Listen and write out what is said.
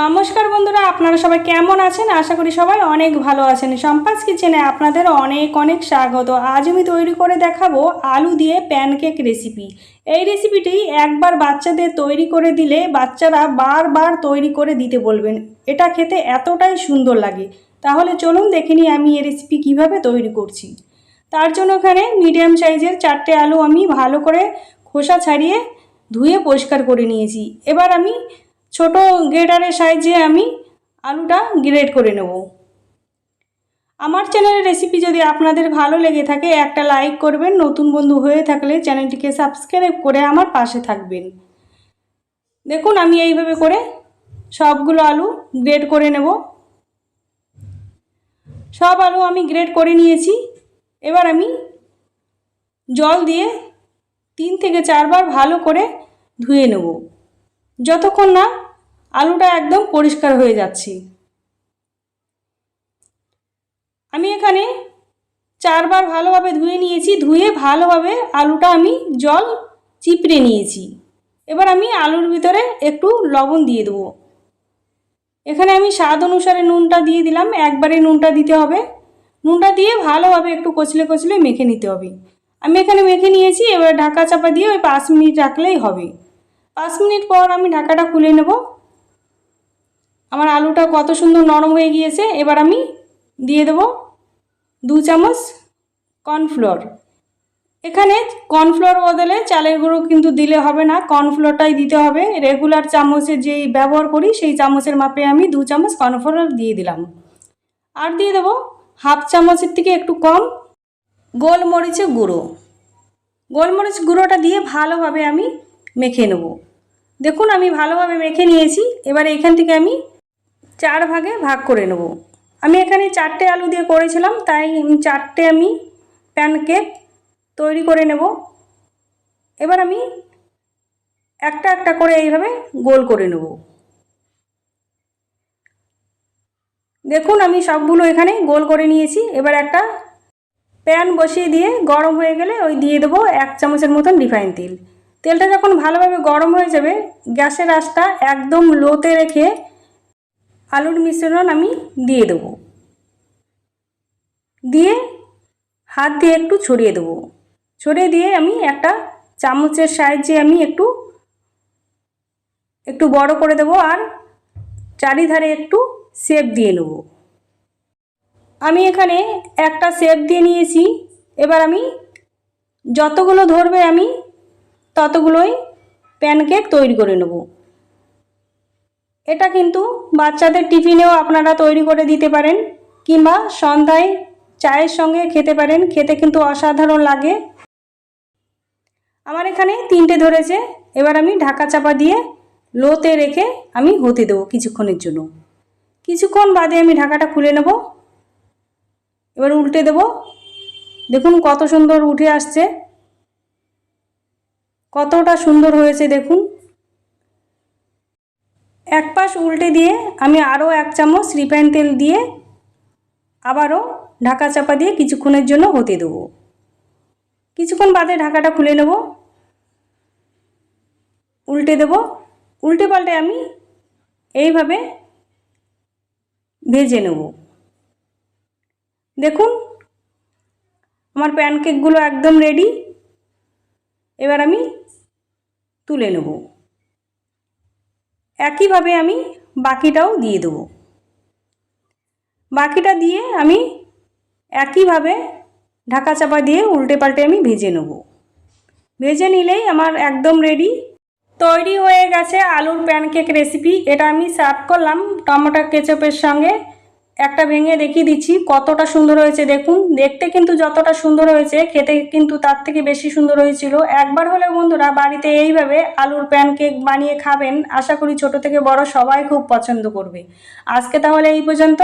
নমস্কার বন্ধুরা, আপনারা সবাই কেমন আছেন? আশা করি সবাই অনেক ভালো আছেন। সম্পাস কিচেনে আপনাদের অনেক অনেক স্বাগত। আজ আমি তৈরি করে দেখাবো আলু দিয়ে প্যানকেক রেসিপি। এই রেসিপিটি একবার বাচ্চাদের তৈরি করে দিলে বাচ্চারা বারবার তৈরি করে দিতে বলবেন। এটা খেতে এতটাই সুন্দর লাগে। তাহলে চলুন দেখে আমি এই রেসিপি কীভাবে তৈরি করছি। তার জন্য এখানে মিডিয়াম সাইজের চারটে আলু আমি ভালো করে খোসা ছাড়িয়ে ধুয়ে পরিষ্কার করে নিয়েছি। এবার আমি ছোট গ্রেটারের সাইজে আমি আলুটা গ্রেড করে নেব। আমার চ্যানেলের রেসিপি যদি আপনাদের ভালো লেগে থাকে, একটা লাইক করবেন। নতুন বন্ধু হয়ে থাকলে চ্যানেলটিকে সাবস্ক্রাইব করে আমার পাশে থাকবেন। দেখুন, আমি এইভাবে করে সবগুলো আলু গ্রেড করে নেব। সব আলু আমি গ্রেড করে নিয়েছি। এবার আমি জল দিয়ে তিন থেকে চারবার ভালো করে ধুয়ে নেব। যতক্ষণ না আলুটা একদম পরিষ্কার হয়ে যাচ্ছে। আমি এখানে চারবার ভালোভাবে ধুয়ে নিয়েছি, ধুয়ে ভালোভাবে আলুটা আমি জল চিপড়ে নিয়েছি। এবার আমি আলুর ভিতরে একটু লবণ দিয়ে দেবো। এখানে আমি স্বাদ অনুসারে নুনটা দিয়ে দিলাম, একবারে নুনটা দিতে হবে। নুনটা দিয়ে ভালোভাবে একটু কচলে কচলে মেখে নিতে হবে। আমি এখানে মেখে নিয়েছি, এবার ঢাকা চাপা দিয়ে ওই পাঁচ মিনিট রাখলেই হবে। পাঁচ মিনিট পর আমি ঢাকাটা খুলে নেব। আমার আলুটা কত সুন্দর নরম হয়ে গিয়েছে, এবার আমি দিয়ে দেব দু চামচ কর্নফ্লোর। এখানে কর্নফ্লোর বদলে চালের গুঁড়ো কিন্তু দিলে হবে না, কর্নফ্লোরটাই দিতে হবে। রেগুলার চামচের যেই ব্যবহার করি, সেই চামচের মাপে আমি দু চামচ কর্নফ্লোর দিয়ে দিলাম। আর দিয়ে দেবো হাফ চামচের থেকে একটু কম গোলমরিচের গুঁড়ো। গোলমরিচ গুঁড়োটা দিয়ে ভালোভাবে আমি মেখে নেব। দেখুন, আমি ভালোভাবে মেখে নিয়েছি। এবার এখান থেকে আমি চার ভাগে ভাগ করে নেব। আমি এখানে চারটে আলু দিয়ে করেছিলাম, তাই চারটে আমি প্যানকেক তৈরি করে নেব। এবার আমি একটা একটা করে এইভাবে গোল করে নেব। দেখুন, আমি সবগুলো এখানে গোল করে নিয়েছি। এবার একটা প্যান বসিয়ে দিয়ে গরম হয়ে গেলে ওই দিয়ে দেবো এক চামচের মতন রিফাইন তেল। তেলটা যখন ভালোভাবে গরম হয়ে যাবে, গ্যাসের আঁচটা একদম লোতে রেখে আলুর মিশ্রণ আমি দিয়ে দেবো। দিয়ে হাত দিয়ে একটু ছড়িয়ে দেবো। ছড়িয়ে দিয়ে আমি একটা চামচের সাহায্যে আমি একটু একটু বড় করে দেবো আর চারিধারে একটু শেপ দিয়ে নেব। আমি এখানে একটা শেপ দিয়ে নিয়েছি। এবার আমি যতগুলো ধরবে আমি ততগুলোই প্যানকেক তৈরি করে নেব। এটা কিন্তু বাচ্চাদের টিফিনেও আপনারা তৈরি করে দিতে পারেন, কিংবা সন্ধ্যায় চায়ের সঙ্গে খেতে পারেন, খেতে কিন্তু অসাধারণ লাগে। আমার এখানে তিনটে ধরেছে, এবার আমি ঢাকা চাপা দিয়ে লোতে রেখে আমি হতে দেবো কিছুক্ষণের জন্য। কিছুক্ষণ বাদে আমি ঢাকাটা খুলে নেব। এবার উল্টে দেব। দেখুন কত সুন্দর উঠে আসছে। কতটা সুন্দর হয়েছে দেখুন। এক পাশ উল্টে দিয়ে আমি আরও এক চামচ রিফাইন তেল দিয়ে আবারও ঢাকা চাপা দিয়ে কিছুক্ষণের জন্য হতে দেবো। কিছুক্ষণ বাদে ঢাকাটা খুলে নেব। উল্টে দেব। উল্টে পাল্টে আমি এইভাবে ভেজে নেব। দেখুন, আমার প্যানকেকগুলো একদম রেডি এবার আমি তুলে নেব। একইভাবে আমি বাকিটাও দিয়ে দেবো। বাকিটা দিয়ে আমি একইভাবে ঢাকা চাপা দিয়ে উল্টে পাল্টে আমি ভেজে নেব। ভেজে নিলেই আমার একদম রেডি তৈরি হয়ে গেছে আলুর প্যানকেক রেসিপি এটা আমি সার্ভ করলাম টমেটো কেচপের সঙ্গে। একটা ভেঙে দেখিয়ে দিচ্ছি, কতটা সুন্দর হয়েছে দেখুন। দেখতে কিন্তু যতটা সুন্দর হয়েছে, খেতে কিন্তু তার থেকে বেশি সুন্দর হয়েছিল। একবার হলে বন্ধুরা, বাড়িতে এইভাবে আলুর প্যানকেক বানিয়ে খাবেন, আশা করি ছোট থেকে বড় সবাই খুব পছন্দ করবে। আজকে তাহলে এই পর্যন্ত।